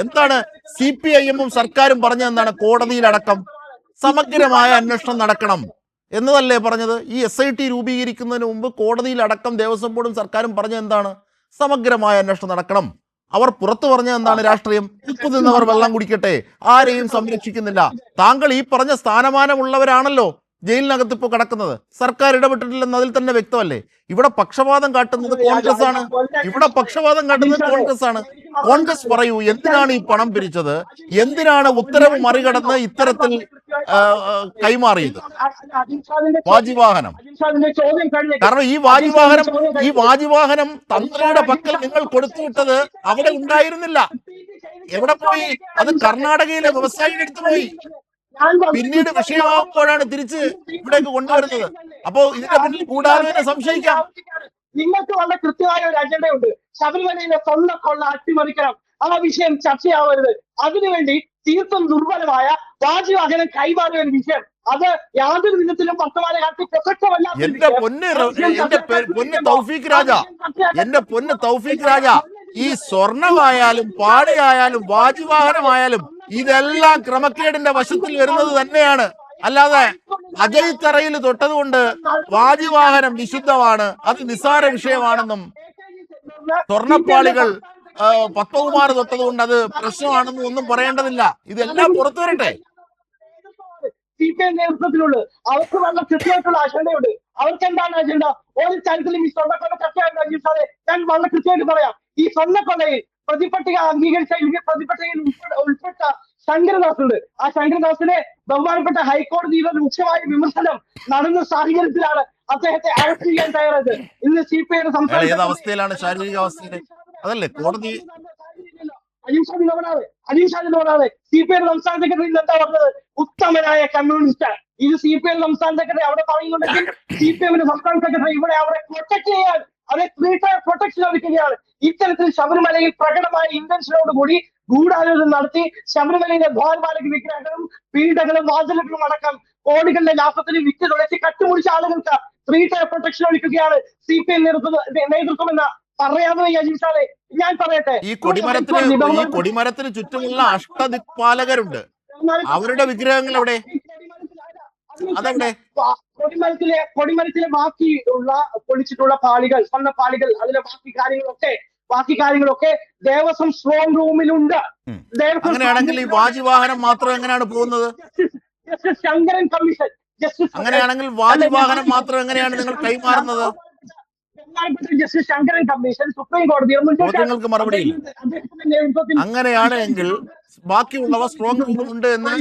എന്താണ് C P I എമ്മും സർക്കാരും പറഞ്ഞത് എന്താണ്? കോടതിയിലടക്കം സമഗ്രമായ അന്വേഷണം നടക്കണം എന്നതല്ലേ പറഞ്ഞത്? ഈ എസ് ഐ ടി രൂപീകരിക്കുന്നതിന് മുമ്പ് കോടതിയിലടക്കം ദേവസ്വം ബോർഡും സർക്കാരും പറഞ്ഞ എന്താണ്? സമഗ്രമായ അന്വേഷണം നടക്കണം. അവർ പുറത്തു പറഞ്ഞ എന്താണ് രാഷ്ട്രീയം? ഉപ്പ് നിന്നവർ വെള്ളം കുടിക്കട്ടെ ആരെയും സംരക്ഷിക്കുന്നില്ല. താങ്കൾ ഈ പറഞ്ഞ സ്ഥാനമാനമുള്ളവരാണല്ലോ. ജയിലിനകത്ത് ഇപ്പോൾ കിടക്കുന്നത്. സർക്കാർ ഇടപെട്ടിട്ടില്ലെന്ന് അതിൽ തന്നെ വ്യക്തമല്ലേ? ഇവിടെ പക്ഷപാതം കാട്ടുന്നത് കോൺഗ്രസ് ആണ് ഇവിടെ പക്ഷപാതം കാട്ടുന്നത് കോൺഗ്രസ് ആണ്. കോൺഗ്രസ് പറയൂ എന്തിനാണ് ഈ പണം പിരിച്ചത്? എന്തിനാണ് ഉത്തരവ് മറികടന്ന് ഇത്തരത്തിൽ കൈമാറിയത്? വാജിവാഹനം. കാരണം ഈ വാജിവാഹനം ഈ വാജിവാഹനം തന്ത്രിയുടെ പക്കൽ നിങ്ങൾ കൊടുത്തുവിട്ടത് അവിടെ ഉണ്ടായിരുന്നില്ല. എവിടെ പോയി? അത് കർണാടകയിലെ വ്യവസായിയുടെ അടുത്ത് പോയി. പിന്നീട് വിഷയമാകുമ്പോഴാണ് തിരിച്ച് ഇവിടേക്ക് കൊണ്ടുവരുന്നത്. അപ്പോ ഇതിന്റെ പിന്നിൽ കൂടാതെ സംശയിക്കാം. നിങ്ങൾക്ക് വളരെ കൃത്യമായ ഒരു അജണ്ടയുണ്ട്. ശബരിമലയിലെ സ്വന്തം കൊള്ള അട്ടിമറിക്കണം. ആ വിഷയം ചർച്ചയാവരുത്. അതിനുവേണ്ടി തീർത്തും ദുർബലമായ രാജ്യവാഹനം കൈമാറിയ ഒരു വിഷയം. അത് യാതൊരു വിധത്തിലും വർത്തമാനകാലത്ത് പ്രസക്തമല്ല. എന്റെ പൊന്ന് എന്റെ പൊന്ന് തൗഫീഖ് രാജ എന്റെ പൊന്ന് തൗഫീഖ് രാജ ഈ സ്വർണമായാലും പാടയായാലും വാജിവാഹനമായാലും ഇതെല്ലാം ക്രമക്കേടിന്റെ വശത്തിൽ വരുന്നത് തന്നെയാണ്. അല്ലാതെ അജയ് തറയിൽ തൊട്ടതുകൊണ്ട് വാജിവാഹനം വിശുദ്ധമാണ്. അത് നിസ്സാര വിഷയമാണെന്നും സ്വർണപ്പാളികൾ പത്മകുമാർ തൊട്ടതുകൊണ്ട് അത് പ്രശ്നമാണെന്നും ഒന്നും പറയേണ്ടതില്ല. ഇതെല്ലാം പുറത്തു വരട്ടെ. സി പി എം നേതൃത്വത്തിലുള്ളൂ അവർക്ക് വളരെ കൃത്യമായിട്ടുള്ള അജണ്ടയുണ്ട് അവർക്ക് എന്താണ് അജണ്ട ഒരു തരത്തിലും ഈ സ്വർണക്കൊല ചർച്ചയായിരുന്നു അജീഷ് സാറേ ഞാൻ വളരെ കൃത്യമായിട്ട് പറയാം. ഈ സ്വർണക്കൊള്ളയിൽ പ്രതിപട്ടിക അംഗീകരിച്ച അല്ലെങ്കിൽ പ്രതിപട്ടികയിൽ ഉൾപ്പെട്ട ഉൾപ്പെട്ട ശങ്കരദാസ് ഉണ്ട് ആ ശങ്കരദാസിനെ ബഹുമാനപ്പെട്ട ഹൈക്കോടതിയുടെ രൂക്ഷമായ വിമർശനം നടന്ന സാഹചര്യത്തിലാണ് അദ്ദേഹത്തെ അറസ്റ്റ് ചെയ്യാൻ തയ്യാറായത്. ഇന്ന് സി പി ഐയുടെ സംസ്ഥാന അവസ്ഥയിലാണ്? ശാരീരിക അവസ്ഥയിൽ അതല്ലേ കോടതി അലീഷാദിനോടാണ് സി പി ഐ സംസ്ഥാന സെക്രട്ടറി എന്താ പറഞ്ഞത്? ഉത്തമനായ കമ്മ്യൂണിസ്റ്റ് ഇത് സി പി ഐ സംസ്ഥാന സെക്രട്ടറി അവിടെ പറയുന്നുണ്ടെങ്കിൽ സി പി എമ്മിന്റെ സംസ്ഥാന സെക്രട്ടറി ഇവിടെ അവരെ പ്രൊട്ടക്ട് ചെയ്യാൻ അവരെ ത്രീ ടയർ പ്രൊട്ടക്ഷൻ ലഭിക്കുകയാണ്. ഇത്തരത്തിൽ ശബരിമലയിൽ പ്രകടമായ ഇന്റൻഷനോട് കൂടി ഗൂഢാലോചന നടത്തി ശബരിമലയിലെ ഭഗവാൻമാരുടെ വിഗ്രഹങ്ങളും പീഡകളും വാചലകളും അടക്കം കോടികളുടെ ലാഭത്തിന് വിറ്റ് തുളച്ച് കട്ടുമുടിച്ച ആളുകൾക്ക് ത്രീ ടയർ പ്രൊട്ടക്ഷൻ ഒഴിക്കുകയാണ് സി പി എം നേതൃത്വം നേതൃത്വം എന്ന പറയാതെ അജിത് ഞാൻ പറയട്ടെ. ഈ കൊടിമരത്തിന് ഈ കൊടിമരത്തിന് ചുറ്റുമുള്ള അഷ്ടദിക്പാലകരുണ്ട്. അവരുടെ വിഗ്രഹങ്ങൾ എവിടെ അതെവിടെ? കൊടിമരത്തിലെ കൊടിമരത്തിലെ ബാക്കി ഉള്ള പൊളിച്ചിട്ടുള്ള പാളികൾ സ്വർണ പാളികൾ അതിലെ ബാക്കി കാര്യങ്ങളൊക്കെ ബാക്കി കാര്യങ്ങളൊക്കെ ദേവസ്വം സ്ട്രോങ് റൂമിലുണ്ട് അങ്ങനെയാണെങ്കിൽ ഈ വാജിവാഹനം മാത്രം എങ്ങനെയാണ് പോകുന്നത്? ജസ്റ്റിസ് ശങ്കരൻ കമ്മീഷൻ ജസ്റ്റിസ് അങ്ങനെയാണെങ്കിൽ വാജിവാഹനം മാത്രം എങ്ങനെയാണ് നിങ്ങൾ കൈമാറുന്നത്? ബഹുമാനപ്പെട്ട ജസ്റ്റിസ് ശങ്കരൻ കമ്മീഷൻ സുപ്രീം കോടതി. അദ്ദേഹത്തിന്റെ അങ്ങനെയാണ് എങ്കിൽ ബാക്കിയുള്ളവ സ്ട്രോങ് ഉണ്ട് എന്ന്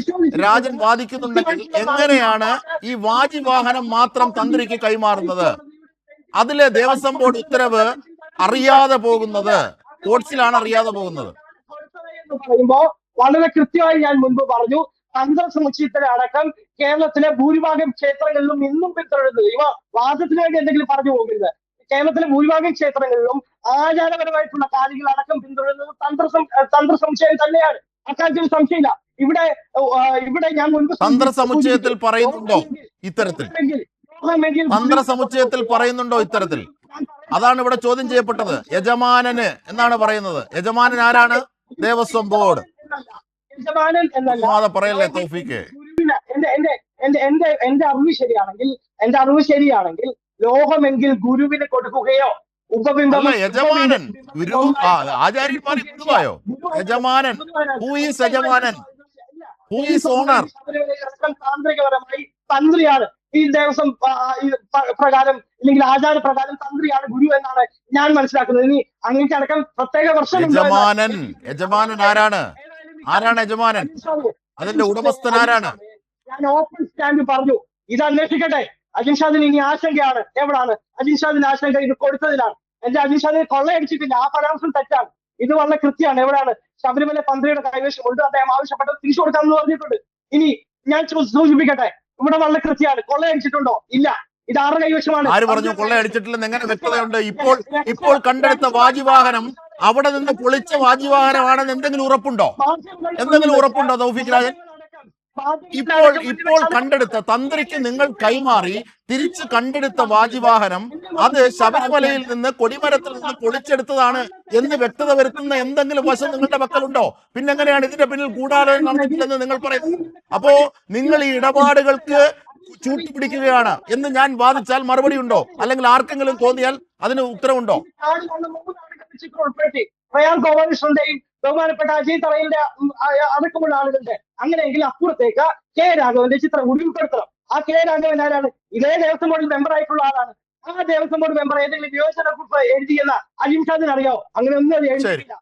രാജൻ വാദിക്കുന്നുണ്ടെങ്കിൽ എങ്ങനെയാണ് ഈ വാജിവാഹനം മാത്രം തന്ത്രിക്ക് കൈമാറുന്നത്? അതിലെ ദേവസ്വം ബോർഡ് ഉത്തരവ് അറിയാതെ പോകുന്നത് കോട്സിലാണ് അറിയാതെ പോകുന്നത്. പറയുമ്പോ വളരെ കൃത്യമായി ഞാൻ മുൻപ് പറഞ്ഞു തന്ത്ര സമുച്ചയത്തിലെ അടക്കം കേരളത്തിലെ ഭൂരിഭാഗം ക്ഷേത്രങ്ങളിലും ഇന്നും പിന്തുടരുന്നത്. ഇവ വാദത്തിന് വേണ്ടി എന്തെങ്കിലും പറഞ്ഞു പോകരുത്. കേരളത്തിലെ ഭൂരിഭാഗം ക്ഷേത്രങ്ങളിലും ആചാരപരമായിട്ടുള്ള കാര്യങ്ങൾ അടക്കം പിന്തുടരുന്നത് തന്ത്ര തന്ത്ര സംശയം തന്നെയാണ്. അക്കാര്യത്തിൽ സംശയമില്ല. ഇവിടെ ഇവിടെ ഞാൻ മുൻപ് തന്ത്ര സമുച്ചയത്തിൽ പറയുന്നുണ്ടോ ഇത്തരത്തിൽ? തന്ത്ര സമുച്ചയത്തിൽ പറയുന്നുണ്ടോ ഇത്തരത്തിൽ? അതാണ് ഇവിടെ ചോദ്യം ചെയ്യപ്പെട്ടത്. യജമാനന് എന്നാണ് പറയുന്നത്. യജമാനൻ ആരാണ്? ദേവസ്വം ബോർഡ്. യജമാനൻ എന്നല്ല. പറയല്ലേ തോഫിക്ക് എന്റെ എന്റെ എന്റെ എന്റെ അറിവ് ശരിയാണെങ്കിൽ എന്റെ അറിവ് ശരിയാണെങ്കിൽ ലോഹമെങ്കിൽ ഗുരുവിന് കൊടുക്കുകയോ ഉപബിംബം യജമാനൻ. ഗുരു ആചാര്യന്മാർ യജമാനൻ. ഹൂ ഈസ് യജമാനൻ? ഹൂ ഈസ് ഓണർ താന്ത്രികപരമായി തന്ത്രിയാണ്. ഈ ദേവസ്വം പ്രകാരം അല്ലെങ്കിൽ ആചാര പ്രകാരം തന്ത്രിയാണ് ഗുരു എന്നാണ് ഞാൻ മനസ്സിലാക്കുന്നത്. ഇനി അങ്ങനെ അടക്കം പ്രത്യേക വർഷം യജമാനൻ. യജമാനൻ ആരാണ്? ആരാണ് യജമാനൻ? അതിന്റെ ഉടമസ്ഥൻ ആരാണ്? ഞാൻ ഓപ്പൺ സ്റ്റാൻഡ് പറഞ്ഞു. ഇത് അന്വേഷിക്കട്ടെ. അജിൻഷാദിന് ഇനി ആശങ്കയാണ്. എവിടാണ്? അജിൻഷാദിന് ആശങ്ക ഇത് കൊടുത്തതിലാണ് എന്റെ അജിൻഷാദിനെ കൊള്ളയടിച്ചിട്ടില്ല. ആ പരാമർശം തെറ്റാണ്. ഇത് വളരെ കൃത്യമാണ്. എവിടെയാണ്? ശബരിമല തന്ത്രിയുടെ കൈവശമുണ്ട്. അദ്ദേഹം ആവശ്യപ്പെട്ടത് തിരിച്ചു കൊടുക്കാമെന്ന് പറഞ്ഞിട്ടുണ്ട്. ഇനി ഞാൻ സൂചിപ്പിക്കട്ടെ. ഇവിടെ വളരെ കൃത്യമാണ്. കൊള്ളയടിച്ചിട്ടുണ്ടോ? ഇല്ല. ഇത് ആറ് കൈവശമാണ്? ആര് പറഞ്ഞു കൊള്ളയടിച്ചിട്ടില്ലെന്ന് എങ്ങനെ വ്യക്തതയുണ്ട്? ഇപ്പോൾ ഇപ്പോൾ കണ്ടെടുത്ത വാജിവാഹനം അവിടെ നിന്ന് പൊളിച്ച വാജിവാഹനമാണെന്ന് എന്തെങ്കിലും ഉറപ്പുണ്ടോ? എന്തെങ്കിലും ഉറപ്പുണ്ടോ തൗഫീഖ് രാജൻ ഇപ്പോൾ ഇപ്പോൾ കണ്ടെടുത്ത തന്ത്രിക്ക് നിങ്ങൾ കൈമാറി തിരിച്ച് കണ്ടെടുത്ത വാജിവാഹനം അത് ശബരിമലയിൽ നിന്ന് കൊടിമരത്തിൽ നിന്ന് പൊളിച്ചെടുത്തതാണ് എന്ന് വ്യക്തത വരുത്തുന്ന എന്തെങ്കിലും വശം നിങ്ങളുടെ പക്കലുണ്ടോ? പിന്നെങ്ങനെയാണ് ഇതിന്റെ പിന്നിൽ ഗൂഢാലോചന നടന്നിട്ടില്ലെന്ന് നിങ്ങൾ പറയുന്നു അപ്പോ നിങ്ങൾ ഈ ഇടപാടുകൾക്ക് ചൂട്ടുപിടിക്കുകയാണ് എന്ന് ഞാൻ വാദിച്ചാൽ മറുപടി ഉണ്ടോ? അല്ലെങ്കിൽ ആർക്കെങ്കിലും തോന്നിയാൽ അതിന് ഉത്തരവുണ്ടോ? ബഹുമാനപ്പെട്ട അജയ് തറയിലെ അടക്കമുള്ള ആളുകളുടെ അങ്ങനെയെങ്കിൽ അപ്പുറത്തേക്ക് കെ രാഘവന്റെ ചിത്രം കൂടി ഉൾപ്പെടുത്തണം. ആ കെ രാഘവൻ ആരാണ്? ഇതേ ദേവസ്വം ബോർഡിൽ മെമ്പർ ആയിട്ടുള്ള ആളാണ്. ആ ദേവസ്വം ബോർഡ് മെമ്പർ ഏതെങ്കിലും വിയോജന കുറിപ്പ് എഴുതിയെന്ന അജിംഷാദിന് അറിയാവോ? അങ്ങനെ ഒന്നും അത് എഴുതിയില്ല